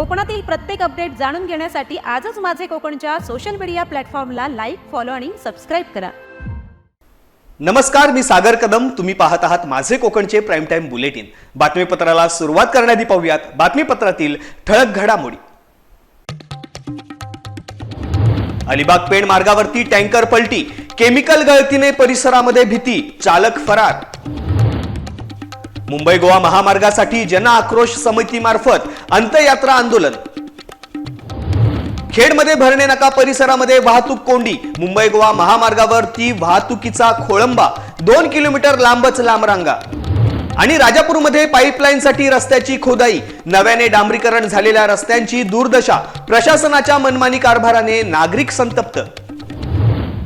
कोकणातील प्रत्येक अपडेट जाणून घेण्यासाठी आजच माझे कोकणच्या सोशल मीडिया प्लॅटफॉर्मला लाईक फॉलो आणि सबस्क्राईब करा. नमस्कार मी सागर कदम. तुम्ही पाहत आहात माझे कोकणचे प्राईम टाइम बुलेटिन बातमीपत्राला सुरुवात करण्याआधी पाहूयात. बातमीपत्रातील ठळक घडामोडी. अलिबाग पेण मार्गावरती टँकर पलटी. केमिकल गळतीने परिसरामध्ये भीती. चालक फरार. मुंबई गोवा महामार्गासाठी जन आक्रोश समितीमार्फत अंतयात्रा आंदोलन. खेडमध्ये भरणे नका परिसरामध्ये वाहतूक कोंडी. मुंबई गोवा महामार्गावर ती वाहतुकीचा खोळंबा. दोन किलोमीटर लांबच लांब रांगा आणि राजापूरमध्ये पाईपलाईनसाठी रस्त्याची खोदाई. नव्याने डांबरीकरण झालेल्या रस्त्यांची दुर्दशा. प्रशासनाच्या मनमानी कारभाराने नागरिक संतप्त.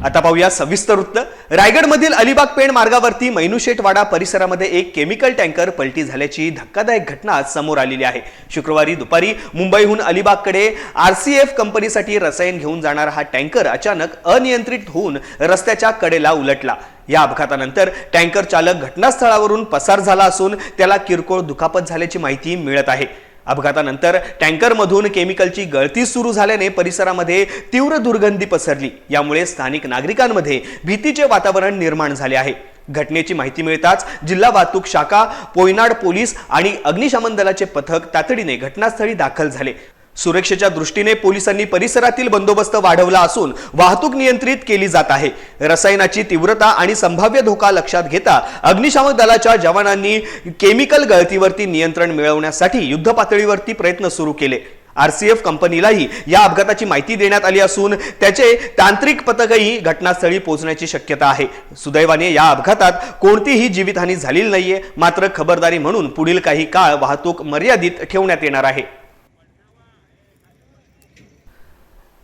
आता पाहूया सविस्तर वृत्त. रायगडमधील अलिबाग पेण मार्गावरती मैनुशेटवाडा परिसरामध्ये एक केमिकल टँकर पलटी झाल्याची धक्कादायक घटना आज समोर आलेली आहे. शुक्रवारी दुपारी मुंबईहून अलिबागकडे आरसीएफ कंपनीसाठी रसायन घेऊन जाणारा हा टँकर अचानक अनियंत्रित होऊन रस्त्याच्या कडेला उलटला. या अपघातानंतर टँकर चालक घटनास्थळावरून पसार झाला असून त्याला किरकोळ दुखापत झाल्याची माहिती मिळत आहे. अपघातानंतर टँकरमधून केमिकलची गळती सुरू झाल्याने परिसरामध्ये तीव्र दुर्गंधी पसरली. यामुळे स्थानिक नागरिकांमध्ये भीतीचे वातावरण निर्माण झाले आहे. घटनेची माहिती मिळताच जिल्हा वाहतूक शाखा पोयनाड पोलीस आणि अग्निशमन दलाचे पथक तातडीने घटनास्थळी दाखल झाले. सुरक्षेच्या दृष्टीने पोलिसांनी परिसरातील बंदोबस्त वाढवला असून वाहतूक नियंत्रित केली जात आहे. रसायनाची तीव्रता आणि संभाव्य धोका लक्षात घेता अग्निशामक दलाच्या जवानांनी केमिकल गळतीवरती नियंत्रण मिळवण्यासाठी युद्ध पातळीवरती प्रयत्न सुरू केले. आरसीएफ कंपनीलाही या अपघाताची माहिती देण्यात आली असून त्याचे तांत्रिक पथकही घटनास्थळी पोहोचण्याची शक्यता आहे. सुदैवाने या अपघातात कोणतीही जीवितहानी झालेली नाहीये मात्र खबरदारी म्हणून पुढील काही काळ वाहतूक मर्यादित ठेवण्यात येणार आहे.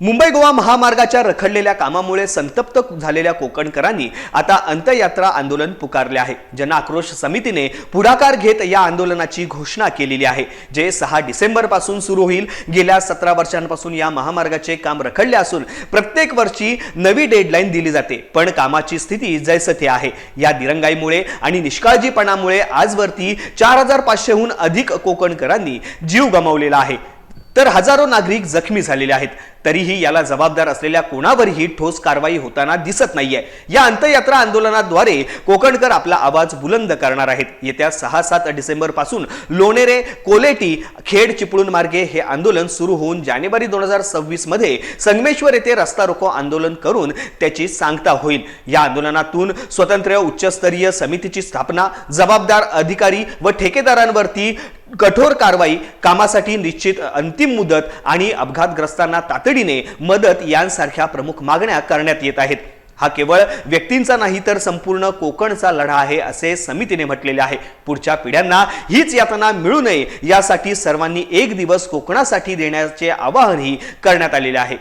मुंबई गोवा महामार्गाच्या रखडलेल्या कामामुळे संतप्त झालेल्या कोकणकरांनी आता अंतयात्रा आंदोलन पुकारले आहे. जन आक्रोश समितीने पुढाकार घेत या आंदोलनाची घोषणा केलेली आहे. जे सहा डिसेंबरपासून सुरू होईल गेल्या सतरा वर्षांपासून या महामार्गाचे काम रखडले असून प्रत्येक वर्षी नवी डेडलाईन दिली जाते. पण कामाची स्थिती जैसे आहे. या दिरंगाईमुळे आणि निष्काळजीपणामुळे आजवरती चार हजार पाचशेहून अधिक कोकणकरांनी जीव गमावलेला आहे. तर हजारो नागरिक जखमी झालेले आहेत. तरीही याला जबाबदार असलेल्या कोणावरही ठोस कारवाई होताना दिसत नाहीये. या अंतयात्रा आंदोलनाद्वारे कोकणकर आपला आवाज बुलंद करणार आहेत. येत्या सहा सात डिसेंबरपासून लोणेरे कोलेटी खेड चिपळूण मार्गे हे आंदोलन सुरू होऊन जानेवारी दोन हजार सव्वीसमध्ये संगमेश्वर येथे रस्ता रोको आंदोलन करून त्याची सांगता होईल. या आंदोलनातून स्वतंत्र उच्चस्तरीय समितीची स्थापना जबाबदार अधिकारी व ठेकेदारांवरती कठोर कारवाई कामासाठी निश्चित अंतिम मुदत आणि अपघातग्रस्तांना तातडीने मदत यांसारख्या प्रमुख मागण्या करण्यात येत आहेत. हा केवळ व्यक्तींचा नाही तर संपूर्ण कोकणचा लढा आहे असे समितीने म्हटलेले आहे. पुढच्या पिढ्यांना हीच यातना मिळू नये यासाठी सर्वांनी एक दिवस कोकणासाठी देण्याचे आवाहनही करण्यात आलेले आहे.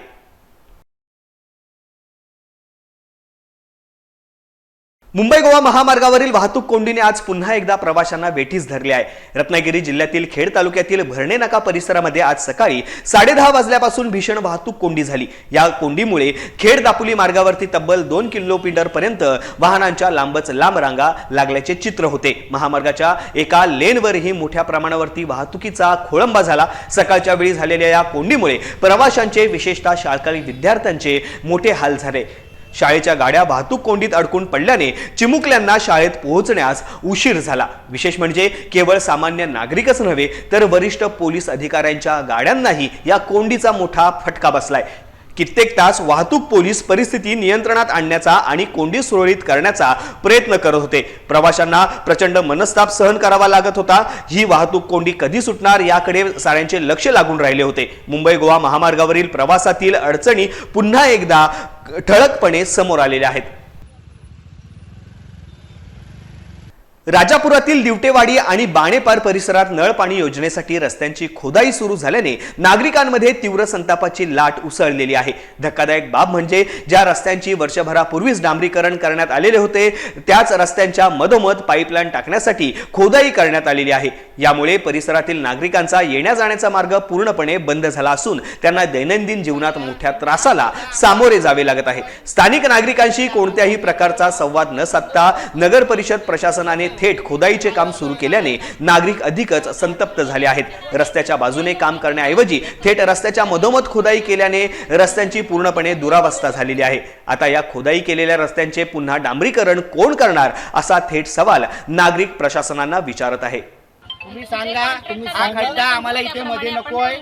मुंबई गोवा महामार्गावरील वाहतूक कोंडीने आज पुन्हा एकदा प्रवाशांना वेठीस धरले आहे. रत्नागिरी जिल्ह्यातील खेड तालुक्यातील भरणे नाका परिसरामध्ये आज सकाळी साडेदहा वाजल्यापासून भीषण वाहतूक कोंडी झाली. या कोंडीमुळे खेड दापोली मार्गावरती तब्बल दोन किलोमीटर पर्यंत वाहनांच्या लांबच लांब रांगा लागल्याचे चित्र होते. महामार्गाच्या एका लेनवरही मोठ्या प्रमाणावरती वाहतुकीचा खोळंबा झाला. सकाळच्या वेळी झालेल्या या कोंडीमुळे प्रवाशांचे विशेषतः शाळकरी विद्यार्थ्यांचे मोठे हाल झाले. शाळेच्या गाड्या वाहतूक कोंडीत अडकून पडल्याने चिमुकल्यांना शाळेत पोहोचण्यास उशीर झाला. विशेष म्हणजे केवळ सामान्य नागरिकच नव्हे तर वरिष्ठ पोलीस अधिकाऱ्यांच्या गाड्यांनाही या कोंडीचा मोठा फटका बसलाय. कित्येक तास वाहतूक पोलीस परिस्थिती नियंत्रणात आणण्याचा आणि कोंडी सुरळीत करण्याचा प्रयत्न करत होते. प्रवाशांना प्रचंड मनस्ताप सहन करावा लागत होता. ही वाहतूक कोंडी कधी सुटणार याकडे साऱ्यांचे लक्ष लागून राहिले होते. मुंबई गोवा महामार्गावरील प्रवासातील अडचणी पुन्हा एकदा ठळकपणे समोर आलेल्या आहेत. राजापुरातील दिवटेवाडी आणि बाणेपार परिसरात नळ पाणी योजनेसाठी रस्त्यांची खोदाई सुरू झाल्याने नागरिकांमध्ये तीव्र संतापाची लाट उसळलेली आहे. धक्कादायक बाब म्हणजे ज्या रस्त्यांची वर्षभरापूर्वीच डांबरीकरण करण्यात आलेले होते त्याच रस्त्यांच्या मधोमध पाईपलाईन टाकण्यासाठी खोदाई करण्यात आलेली आहे. यामुळे परिसरातील नागरिकांचा येण्या जाण्याचा मार्ग पूर्णपणे बंद झाला असून त्यांना दैनंदिन जीवनात मोठ्या त्रासाला सामोरे जावे लागत आहे. स्थानिक नागरिकांशी कोणत्याही प्रकारचा संवाद न साधता नगर परिषद प्रशासनाने थेट खोदाईचे काम सुरू केल्याने नागरिक अधिकच संतप्त झाले आहेत. रस्त्याच्या बाजूने काम करण्याऐवजी थेट रस्त्याच्या मधोमध खोदाई केल्याने रस्त्यांची पूर्णपणे दुरावस्था झालेली आहे. आता या खोदाई केलेल्या रस्त्यांचे पुन्हा डांबरीकरण कोण करणार असा थेट सवाल नागरिक प्रशासनांना विचारत आहे. तुम्ही सांगा तुम्ही हा खड्डा आम्हाला इथे मध्ये नकोय.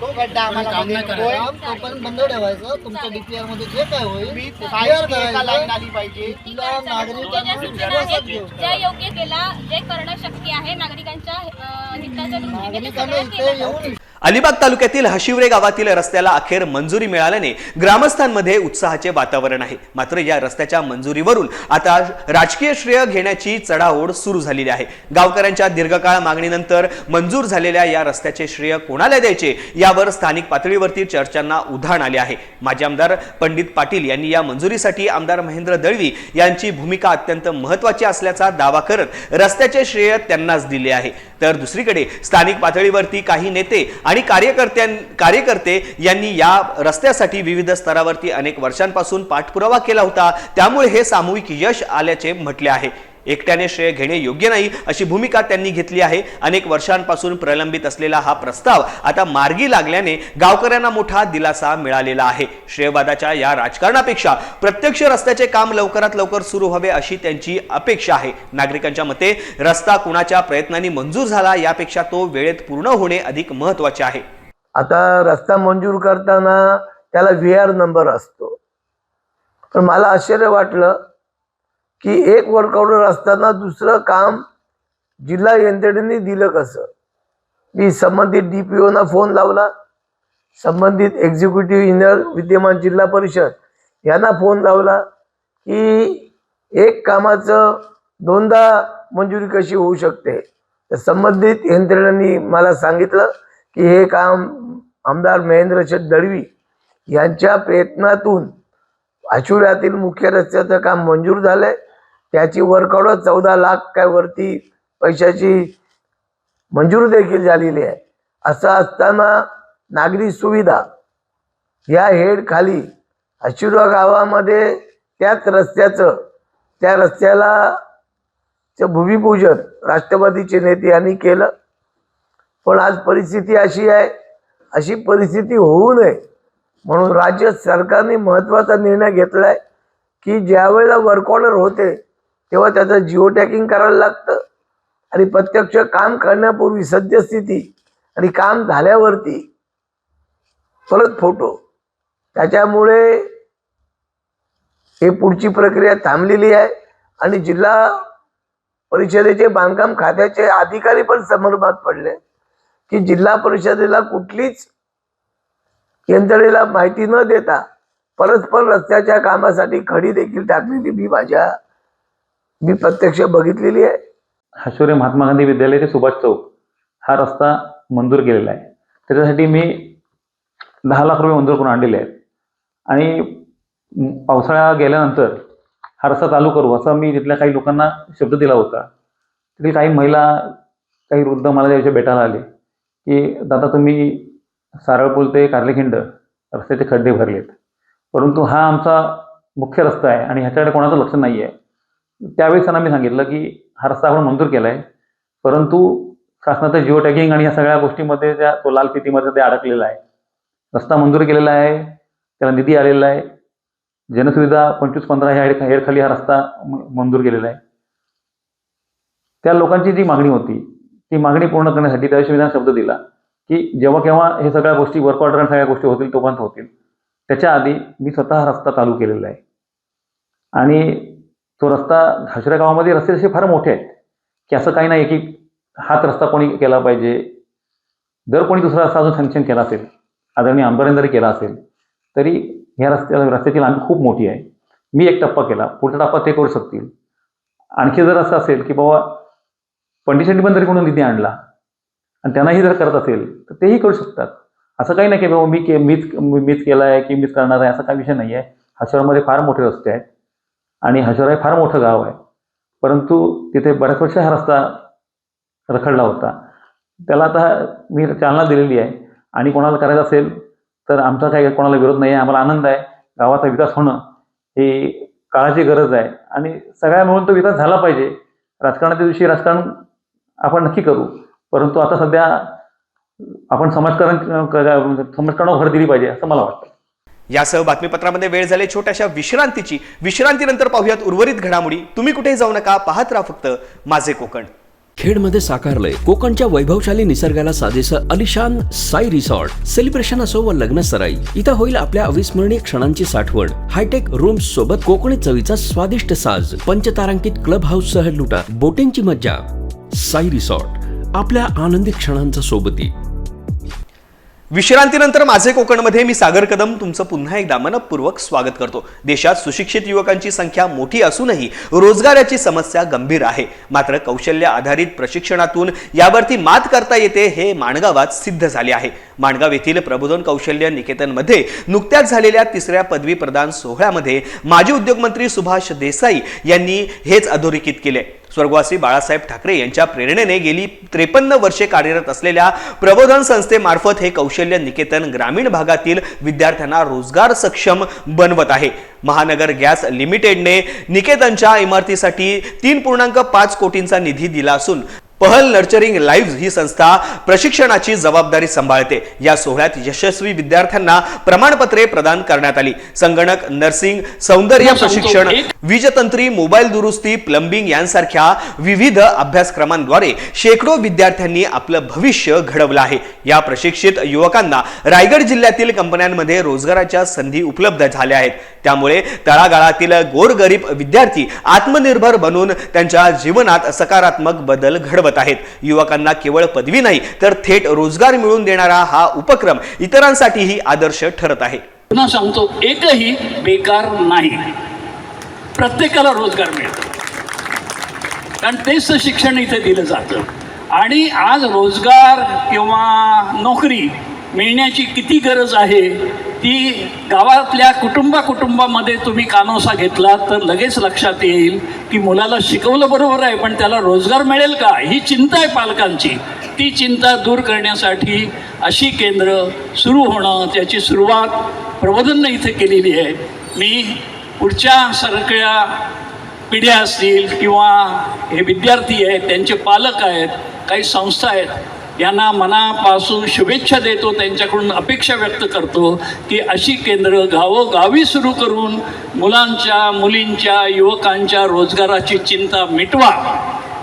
तो खड्डा आम्हाला मध्ये नकोय काम तोपर्यंत बंद ठेवायचं. तुमच्या डीपीआरमध्ये जे काय होईल तुम्ही clear साईडची एका लाईन करायचं. आली पाहिजे. तिला नागरिकांना ज्या सूचना विश्वासात आहेत घेऊ ज्या योग्य केला जे करणं शक्य आहे नागरिकांच्या अं, हिताच्या दृष्टीने ते नागरिकांना सगळं इथे केलं. येऊन अलिबाग तालुक्यातील हशिवरे गावातील रस्त्याला अखेर मंजुरी मिळाल्याने ग्रामस्थांमध्ये उत्साहाचे वातावरण आहे. मात्र या रस्त्याच्या मंजुरीवरून आता राजकीय श्रेय घेण्याची चढाओढ सुरू झालेली आहे. गावकऱ्यांच्या दीर्घकाळ मागणीनंतर मंजूर झालेल्या या रस्त्याचे श्रेय कोणाला द्यायचे यावर स्थानिक पातळीवरती चर्चांना उधाण आले आहे. माजी आमदार पंडित पाटील यांनी या मंजुरीसाठी आमदार महेंद्र दळवी यांची भूमिका अत्यंत महत्वाची असल्याचा दावा करत रस्त्याचे श्रेय त्यांनाच दिले आहे. तर दुसरीकडे स्थानिक पातळीवरती काही नेते आणि कार्यकर्त्यां कार्यकर्ते यांनी या रस्त्यासाठी विविध स्तरावरती अनेक वर्षांपासून पाठपुरावा केला होता. त्यामुळे हे सामूहिक यश आल्याचे म्हटले आहे. एकट्याने श्रेय घेणे योग्य नाही अशी भूमिका त्यांनी घेतली आहे. अनेक वर्षांपासून प्रलंबित असलेला हा प्रस्ताव आता मार्गी लागल्याने गावकऱ्यांना मोठा दिलासा मिळालेला आहे. श्रेयवादाच्या या राजकारणापेक्षा प्रत्यक्ष रस्त्याचे काम लवकरात लवकर सुरू व्हावे अशी त्यांची अपेक्षा आहे. नागरिकांच्या मते रस्ता कुणाच्या प्रयत्नांनी मंजूर झाला यापेक्षा तो वेळेत पूर्ण होणे अधिक महत्त्वाचे आहे. आता रस्ता मंजूर करताना त्याला व्ही आर नंबर असतो. पण मला आश्चर्य वाटलं की एक वर्कआउटर असताना दुसरं काम जिल्हा यंत्रणेने दिलं कसं? मी संबंधित डी पी ओना फोन लावला. संबंधित एक्झिक्युटिव्ह इंजिनियर विद्यमान जिल्हा परिषद यांना फोन लावला की एक कामाचं दोनदा मंजुरी कशी होऊ शकते? तर संबंधित यंत्रणांनी मला सांगितलं की हे काम आमदार महेंद्र शेठ दळवी यांच्या प्रयत्नातून आशुर्यातील मुख्य रस्त्याचं काम मंजूर झालंय. त्याची वर्कआउट चौदा लाख काय वरती पैशाची मंजूर देखील झालेली आहे. असं असताना नागरी सुविधा या हेड खाली आशिर्वा गावामध्ये त्याच रस्त्याचं त्या रस्त्याला चं भूमिपूजन राष्ट्रवादीचे नेते यांनी केलं. पण आज परिस्थिती अशी आहे अशी परिस्थिती होऊ नये म्हणून राज्य सरकारने महत्त्वाचा निर्णय घेतलाय की ज्या वेळेला वर्क ऑर्डर होते तेव्हा त्याचं जिओ टॅकिंग करायला लागतं. आणि प्रत्यक्ष काम करण्यापूर्वी सद्यस्थिती आणि काम झाल्यावरती परत फोटो त्याच्यामुळे हे पुढची प्रक्रिया थांबलेली आहे. आणि जिल्हा परिषदेचे बांधकाम खात्याचे अधिकारी पण समर्मात पडले. की जिल्हा परिषदेला कुठलीच यंत्रणेला माहिती न देता परस्पर रस्त्याच्या कामासाठी खडी देखील टाकलेली मी माझ्या मी प्रत्यक्ष बघितलेली आहे. हाशोरे महात्मा गांधी विद्यालय ते सुभाष चौक हा रस्ता मंजूर केलेला आहे. त्याच्यासाठी मी दहा लाख रुपये मंजूर करून आणलेले आहेत. आणि पावसाळा गेल्यानंतर हा रस्ता चालू करू असा मी तिथल्या काही लोकांना शब्द दिला होता. तिथे काही महिला काही वृद्ध मला त्याविषयी भेटायला आले की दादा तुम्ही सारळपूल ते कार्लेखिंड रस्त्याचे खड्डे भरलेत. परंतु हा आमचा मुख्य रस्ता आहे आणि ह्याच्याकडे कोणाचं लक्ष नाही आहे त्यावेळेस त्यांना मी सांगितलं की हा रस्ता आपण मंजूर केला आहे परंतु शासनाचं जिओ टॅगिंग आणि या सगळ्या गोष्टीमध्ये त्या तो लाल फितीमध्ये ते अडकलेला आहे. रस्ता मंजूर केलेला आहे त्याला निधी आलेला आहे. जनसुविधा पंचवीस पंधरा ह्या हेडखाली हा रस्ता मंजूर केलेला आहे. त्या लोकांची जी मागणी होती ती मागणी पूर्ण करण्यासाठी त्याविषयी मी शब्द दिला की जेव्हा केव्हा हे सगळ्या गोष्टी वर्क ऑर्डर आणि सगळ्या गोष्टी होतील तोपर्यंत होतील. त्याच्या आधी मी स्वतः रस्ता चालू केलेला आहे. आणि तो रस्ता हसऱ्या गावामध्ये रस्ते तसे फार मोठे आहेत की असं काही नाही की हाच रस्ता कोणी केला पाहिजे. जर कोणी दुसरा रस्ता अजून सँक्शन केला असेल आदरणीय आमदारांनी जरी केला असेल तरी ह्या रस्त्याला रस्त्याची लांबी खूप मोठी आहे. मी एक टप्पा केला पुढचा टप्पा ते करू शकतील. आणखी जर असं असेल की बाबा पंडितांनी पण जरी कोणी निधी आणला आणि त्यांनाही जर करत असेल तर तेही करू शकतात. असं काही नाही की बाबा मी के मीच मीच केलं आहे की मीच करणार आहे असा काही विषय नाही आहे हशोरामध्ये फार मोठे रस्ते आहेत. आणि हजरा हे फार मोठं गाव आहे. परंतु तिथे बऱ्याच वर्ष हा रस्ता रखडला होता. त्याला आता मी चालना दिलेली आहे. आणि कोणाला करायचं असेल तर आमचा काही कोणाला विरोध नाही आहे. आम्हाला आनंद आहे. गावाचा विकास होणं ही काळाची गरज आहे. आणि सगळ्या मिळून तो विकास झाला पाहिजे. राजकारणाच्या दिवशी राजकारण आपण नक्की करू. परंतु आता सध्या आपण समाजकारण समाजकारणावर भर दिली पाहिजे असं मला वाटतं. यासह बातमीपत्रामध्ये वेळ झाले. छोट्याशा विश्रांतीची. विश्रांतीनंतर पाहूयात उर्वरित घडामोडी. तुम्ही कुठेही जाऊ नका. पाहत राहा फक्त माझे कोकण. खेडमध्ये साकारलंय कोकणच्या वैभवशाली निसर्गाला साजेसं अलिशान साई रिसॉर्ट. सेलिब्रेशन असो व लग्न सराई इथं होईल आपल्या अविस्मरणीय क्षणांची साठवण. हायटेक रूम्स सोबत कोकणी चवीचा स्वादिष्ट साज. पंचतारांकित क्लब हाऊस सह लुटा. बोटिंगची मज्जा. साई रिसॉर्ट. आपल्या आनंदी क्षणांचा सोबती. विश्रांतीनंतर माझे कोकणमध्ये मी सागर कदम तुमचं पुन्हा एकदा मनपूर्वक स्वागत करतो. देशात सुशिक्षित युवकांची संख्या मोठी असूनही रोजगाराची समस्या गंभीर आहे. मात्र कौशल्य आधारित प्रशिक्षणातून यावरती मात करता येते हे माणगावात सिद्ध झाले आहे. माणगाव येथील प्रबोधन कौशल्य निकेतनमध्ये नुकत्याच झालेल्या तिसऱ्या पदवी प्रदान सोहळ्यामध्ये माजी उद्योगमंत्री सुभाष देसाई यांनी हेच अधोरेखित केले. स्वर्गवासी बाळासाहेब ठाकरे यांच्या प्रेरणेने गेली त्रेपन्न वर्षे कार्यरत असलेल्या प्रबोधन संस्थेमार्फत हे कौशल्य निकेतन ग्रामीण भागातील विद्यार्थ्यांना रोजगार सक्षम बनवत आहे. महानगर गॅस लिमिटेडने निकेतनच्या इमारतीसाठी तीन पूर्णांक पाच कोटींचा निधी दिला असून पहल नर्चरिंग लाईव्ह ही संस्था प्रशिक्षणाची जबाबदारी सांभाळते. या सोहळ्यात यशस्वी विद्यार्थ्यांना प्रमाणपत्रे प्रदान करण्यात आली. संगणक नर्सिंग सौंदर्य प्रशिक्षण वीजतंत्री मोबाईल दुरुस्ती प्लंबिंग यांसारख्या विविध अभ्यासक्रमांद्वारे शेकडो विद्यार्थ्यांनी आपलं भविष्य घडवलं आहे. या प्रशिक्षित युवकांना रायगड जिल्ह्यातील कंपन्यांमध्ये रोजगाराच्या संधी उपलब्ध झाल्या आहेत. त्यामुळे तळागाळातील गोरगरीब विद्यार्थी आत्मनिर्भर बनून त्यांच्या जीवनात सकारात्मक बदल घडवत आहेत. युवकांना केवळ पदवी नाही तर थेट रोजगार मिळवून देणारा हा उपक्रम इतरांसाठीही आदर्श ठरत आहे. पुन्हा सांगतो एकही बेकार नाही. प्रत्येकाला रोजगार मिळतो. कारण तेच तर शिक्षण इथे दिलं जातं. आणि आज रोजगार किंवा नोकरी मिळण्याची किती गरज आहे ती गावातल्या कुटुंबा कुटुंबामध्ये तुम्ही कानोसा घेतला तर लगेच लक्षात येईल की मुलाला शिकवलं बरोबर आहे पण त्याला रोजगार मिळेल का? ही चिंता आहे पालकांची. ती चिंता दूर करण्यासाठी अशी केंद्र सुरू होणं त्याची सुरुवात प्रबोधननं इथे केलेली आहे. मी पुढच्या सगळ्या पिढ्या असतील किंवा हे विद्यार्थी आहेत त्यांचे पालक आहेत काही संस्था आहेत यांना मनापासून शुभेच्छा देतो त्यांच्याकडून अपेक्षा व्यक्त करतो की अशी केंद्र गावोगावी सुरू करून मुलांच्या मुलींच्या युवकांच्या रोजगाराची चिंता मिटवा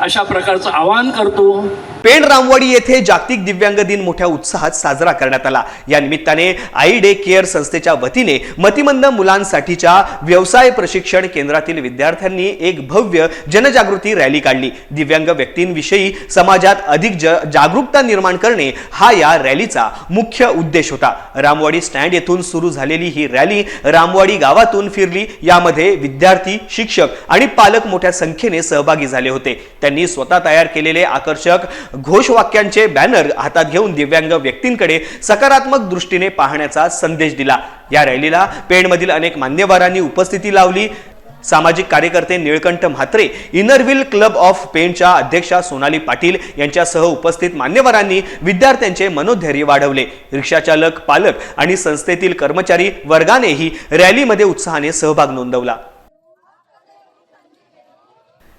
अशा प्रकारचं आवाहन करतो. पेण रामवाडी येथे जागतिक दिव्यांग दिन मोठ्या उत्साहात साजरा करण्यात आला. या निमित्ताने आई डे केअर संस्थेच्या वतीने मतिमंद मुलांसाठीच्या व्यवसाय प्रशिक्षण केंद्रातील विद्यार्थ्यांनी एक भव्य जनजागृती रॅली काढली. दिव्यांग व्यक्तींविषयी समाजात अधिक ज जागरूकता निर्माण करणे हा या रॅलीचा मुख्य उद्देश होता. रामवाडी स्टँड येथून सुरू झालेली ही रॅली रामवाडी गावातून फिरली. यामध्ये विद्यार्थी शिक्षक आणि पालक मोठ्या संख्येने सहभागी झाले होते. त्यांनी स्वतः तयार केलेले आकर्षक घोषवाक्यांचे बॅनर हातात घेऊन दिव्यांग व्यक्तींकडे सकारात्मक दृष्टीने पाहण्याचा संदेश दिला. या रॅलीला पेणमधील अनेक मान्यवरांनी उपस्थिती लावली. सामाजिक कार्यकर्ते Nilkanth Mhatre Inner Wheel club of पेनच्या अध्यक्षा सोनाली पाटील यांच्यासह उपस्थित मान्यवरांनी विद्यार्थ्यांचे मनोधैर्य वाढवले. रिक्षाचालक पालक आणि संस्थेतील कर्मचारी वर्गानेही रॅलीमध्ये उत्साहाने सहभाग नोंदवला.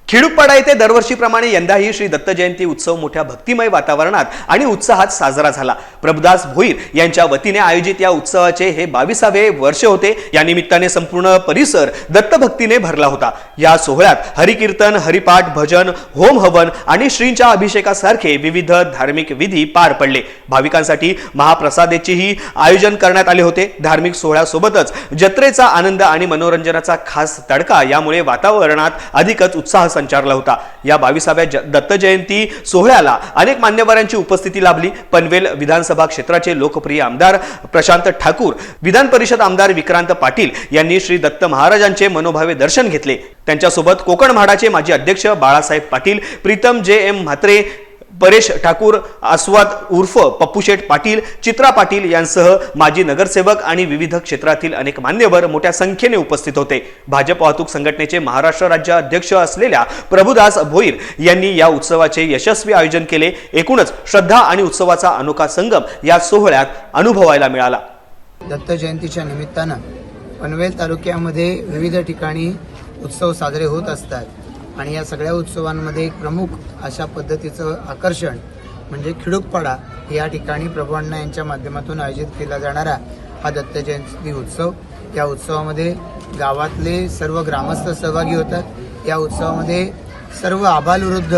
खिडूपाडा येथे दरवर्षीप्रमाणे यंदाही श्री दत्त जयंती उत्सव मोठ्या भक्तिमय वातावरणात आणि उत्साहात साजरा झाला. प्रभुदास भोईर यांच्या वतीने आयोजित या उत्सवाचे हे बावीसावे वर्ष होते. या निमित्ताने संपूर्ण परिसर दत्तभक्तीने भरला होता. या सोहळ्यात हरिकीर्तन हरिपाठ भजन होम हवन आणि श्रींच्या अभिषेकासारखे विविध धार्मिक विधी पार पडले. भाविकांसाठी महाप्रसादेचेही आयोजन करण्यात आले होते. धार्मिक सोहळ्यासोबतच जत्रेचा आनंद आणि मनोरंजनाचा खास तडका यामुळे वातावरणात अधिकच उत्साह संचारला होता. या बावीसाव्या दत्त जयंती सोहळ्याला अनेक मान्यवरांची उपस्थिती लाभली. पनवेल विधानसभा क्षेत्राचे लोकप्रिय आमदार प्रशांत ठाकूर विधान परिषद आमदार विक्रांत पाटील यांनी श्री दत्त महाराजांचे मनोभावे दर्शन घेतले. त्यांच्यासोबत कोकण म्हाडाचे माजी अध्यक्ष बाळासाहेब पाटील प्रीतम जे एम म्हात्रे परेश ठाकूर आस्वाद उर्फ पप्पूशेठ पाटील चित्रा पाटील यांसह माजी नगरसेवक आणि विविध क्षेत्रातील अनेक मान्यवर मोठ्या संख्येने उपस्थित होते. भाजप वाहतूक संघटनेचे महाराष्ट्र राज्य अध्यक्ष असलेल्या प्रभुदास भोईर यांनी या उत्सवाचे यशस्वी आयोजन केले. एकूणच श्रद्धा आणि उत्सवाचा अनोखा संगम या सोहळ्यात अनुभवायला मिळाला. दत्त जयंतीच्या निमित्तानं पनवेल तालुक्यामध्ये विविध ठिकाणी उत्सव साजरे होत असतात. आणि या सगळ्या उत्सवांमध्ये एक प्रमुख अशा पद्धतीचं आकर्षण म्हणजे खिडूकपाडा या ठिकाणी प्रभूअण्णा यांच्या माध्यमातून आयोजित केला जाणारा हा दत्त जयंती उत्सव. या उत्सवामध्ये गावातले सर्व ग्रामस्थ सहभागी होतात. या उत्सवामध्ये सर्व आबालवृद्ध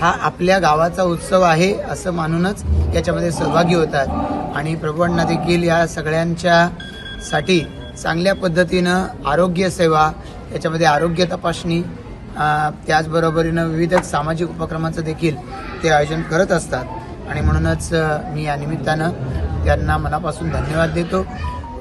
हा आपल्या गावाचा उत्सव आहे असं मानूनच याच्यामध्ये सहभागी होतात. आणि प्रभूअण्णा देखील या सगळ्यांच्या साठी चांगल्या पद्धतीनं आरोग्यसेवा याच्यामध्ये आरोग्य तपासणी त्याचबरोबरीनं विविध सामाजिक उपक्रमांचं देखील ते आयोजन करत असतात. आणि म्हणूनच मी या निमित्तानं त्यांना मनापासून धन्यवाद देतो.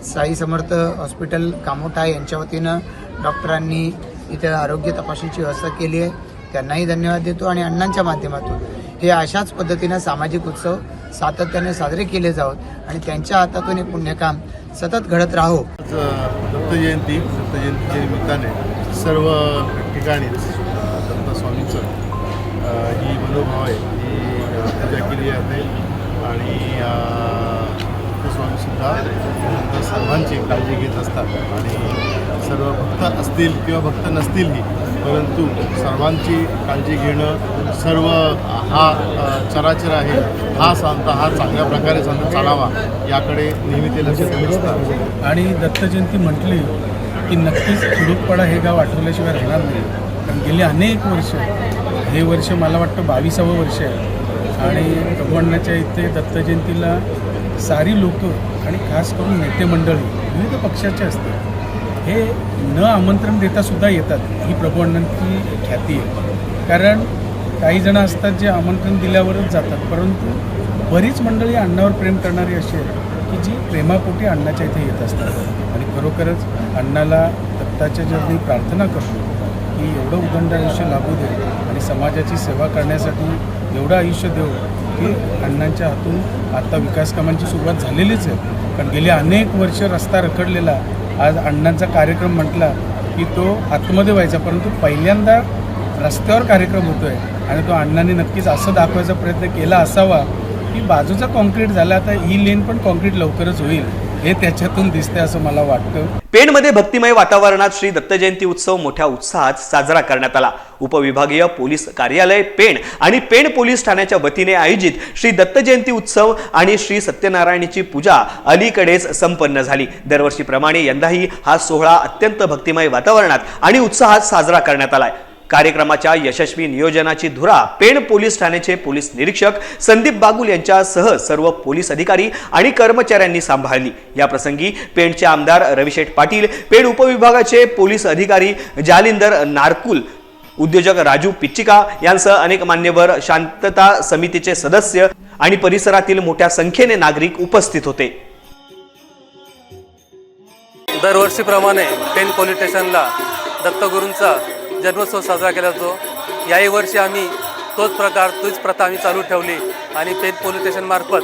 साई समर्थ हॉस्पिटल कामोठा यांच्या वतीनं डॉक्टरांनी इथं आरोग्य तपासणीची व्यवस्था केली आहे. त्यांनाही धन्यवाद देतो आणि अण्णांच्या माध्यमातून हे अशाच पद्धतीनं सामाजिक उत्सव सातत्याने साजरे केले जावत आणि त्यांच्या हातातून हे पुण्यकाम सतत घडत राहो. दत्त जयंती दत्त जयंतीच्या निमित्ताने सर्व ठिकाणीच दत्तस्वामीचं ही मनोभाव आहे ही पूजा केली जाते. आणि दत्तस्वामीसुद्धा नंतर स्वामीसुद्धा सर्वांची काळजी घेत असतात. आणि सर्व भक्त असतील किंवा भक्त नसतीलही परंतु सर्वांची काळजी घेणं सर्व हा चराचर आहे. हा सांता हा चांगल्या प्रकारे सांता चालावा याकडे नेहमी ते लक्ष देत असतात. आणि दत्त जयंती म्हटली की नक्कीच खिडूकपाडा हे गाव आठवल्याशिवाय राहणार नाही. कारण गेली अनेक वर्ष हे वर्ष मला वाटतं बावीसावं वर्ष आहे. आणि प्रभुअण्णाच्या इथे दत्तजयंतीला सारी लोक आणि खास करून नेते मंडळी विविध पक्षाचे असतात. हे न आमंत्रण देतासुद्धा येतात ही प्रभूअण्णांची ख्याती आहे. कारण काही जणं असतात जे आमंत्रण दिल्यावरच जातात परंतु बरीच मंडळी अण्णावर प्रेम करणारी अशी आहे की जी प्रेमापोटी अण्णाच्या इथे येत असतात. आणि खरोखरच अण्णाला दत्ताच्या चरणी प्रार्थना करतो की एवढं उदंड आयुष्य लाभू दे आणि समाजाची सेवा करण्यासाठी एवढं आयुष्य देऊ की अण्णांच्या हातून आता विकास कामांची सुरुवात झालेलीच आहे. कारण गेली अनेक वर्ष रस्ता रखडलेला आज अण्णांचा कार्यक्रम म्हटला की तो आतमध्ये व्हायचा परंतु पहिल्यांदा रस्त्यावर कार्यक्रम होतो आहे आणि तो अण्णांनी नक्कीच असं दाखवायचा प्रयत्न केला असावा की बाजूचा कॉन्क्रीट झाला आता ही लेन पण कॉन्क्रीट लवकरच होईल हे त्याच्यातून दिसते असं मला वाटतं. पेणमध्ये भक्तिमय वातावरणात श्री दत्त जयंती उत्सव मोठ्या उत्साहात साजरा करण्यात आला. उपविभागीय पोलीस कार्यालय पेण आणि पेण पोलीस ठाण्याच्या वतीने आयोजित श्री दत्त जयंती उत्सव आणि श्री सत्यनारायणीची पूजा अलीकडेच संपन्न झाली. दरवर्षीप्रमाणे यंदाही हा सोहळा अत्यंत भक्तिमय वातावरणात आणि उत्साहात साजरा करण्यात आलाय. कार्यक्रमाच्या यशस्वी नियोजनाची धुरा पेण पोलीस ठाण्याचे पोलीस निरीक्षक संदीप बागुल यांच्यासह सर्व पोलीस अधिकारी आणि कर्मचाऱ्यांनी सांभाळली. या प्रसंगी पेणचे आमदार रविशेठ पाटील पेण उपविभागाचे पोलीस अधिकारी जालिंदर नारकुल उद्योजक राजू पिच्चिका यांसह अनेक मान्यवर शांतता समितीचे सदस्य आणि परिसरातील मोठ्या संख्येने नागरिक उपस्थित होते. दरवर्षीप्रमाणे पेन पोलीस स्टेशनला दत्तगुरूंचा जन्मोत्सव साजरा केला जातो. याही वर्षी आम्ही तोच प्रकार तोच प्रथा आम्ही चालू ठेवली आणि पेन पोलीस स्टेशनमार्फत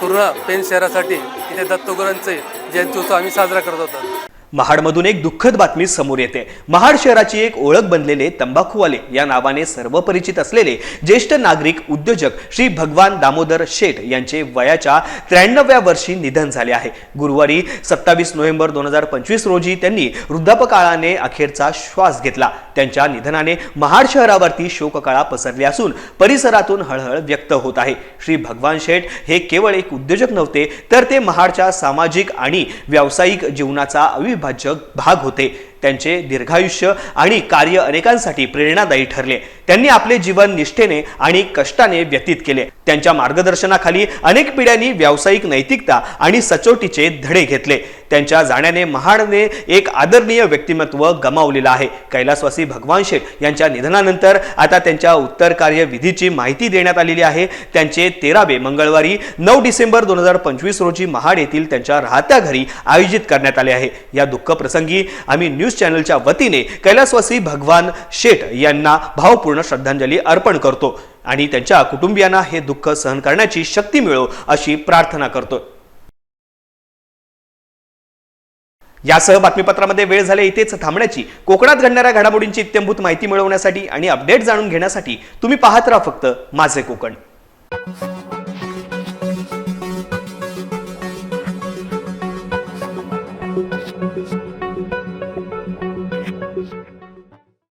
पूर्ण पेन शहरासाठी इथे दत्तगुरूंचे जयंती उत्सव आम्ही साजरा करत होतो. महाडमधून एक दुःखद बातमी समोर येते. महाड शहराची एक ओळख बनलेले तंबाखूवाले या नावाने सर्व परिचित असलेले ज्येष्ठ नागरिक उद्योजक श्री भगवान दामोदर शेठ यांचे वयाच्या त्र्याण्णव्या वर्षी निधन झाले आहे. गुरुवारी सत्तावीस नोव्हेंबर दोन हजार पंचवीस रोजी त्यांनी वृद्धापकाळाने अखेरचा श्वास घेतला. त्यांच्या निधनाने महाड शहरावरती शोककळा पसरली असून परिसरातून हळहळ व्यक्त होत आहे. श्री भगवान शेठ हे केवळ एक उद्योजक नव्हते तर ते महाडच्या सामाजिक आणि व्यावसायिक जीवनाचा अविभाज्य भाग होते. त्यांचे दीर्घायुष्य आणि कार्य अनेकांसाठी प्रेरणादायी ठरले. त्यांनी आपले जीवन निष्ठेने आणि कष्टाने व्यतीत केले. त्यांच्या मार्गदर्शनाखाली अनेक पिढ्यांनी व्यावसायिक नैतिकता आणि सचोटीचे धडे घेतले. त्यांच्या जाण्याने महाडने एक आदरणीय व्यक्तिमत्व गमावलेलं आहे. कैलासवासी भगवान शेठ यांच्या निधनानंतर आता त्यांच्या उत्तर कार्य विधीची माहिती देण्यात आलेली आहे. त्यांचे तेरावे मंगळवारी नऊ डिसेंबर दोन हजार पंचवीस रोजी महाड येथील त्यांच्या राहत्या घरी आयोजित करण्यात आले आहे. या दुःख प्रसंगी आम्ही न्यूज चॅनलच्या वतीने कैलासवासी भगवान शेठ यांना भावपूर्ण श्रद्धांजली अर्पण करतो. आणि त्यांच्या कुटुंबियांना हे दुःख सहन करण्याची शक्ती मिळो अशी प्रार्थना करतो. यासह बातमीपत्रामध्ये वेळ झाले इथेच थांबण्याची. कोकणात घडणाऱ्या घडामोडींची इत्यंभूत माहिती मिळवण्यासाठी आणि अपडेट जाणून घेण्यासाठी तुम्ही पाहत राहा फक्त माझे कोकण.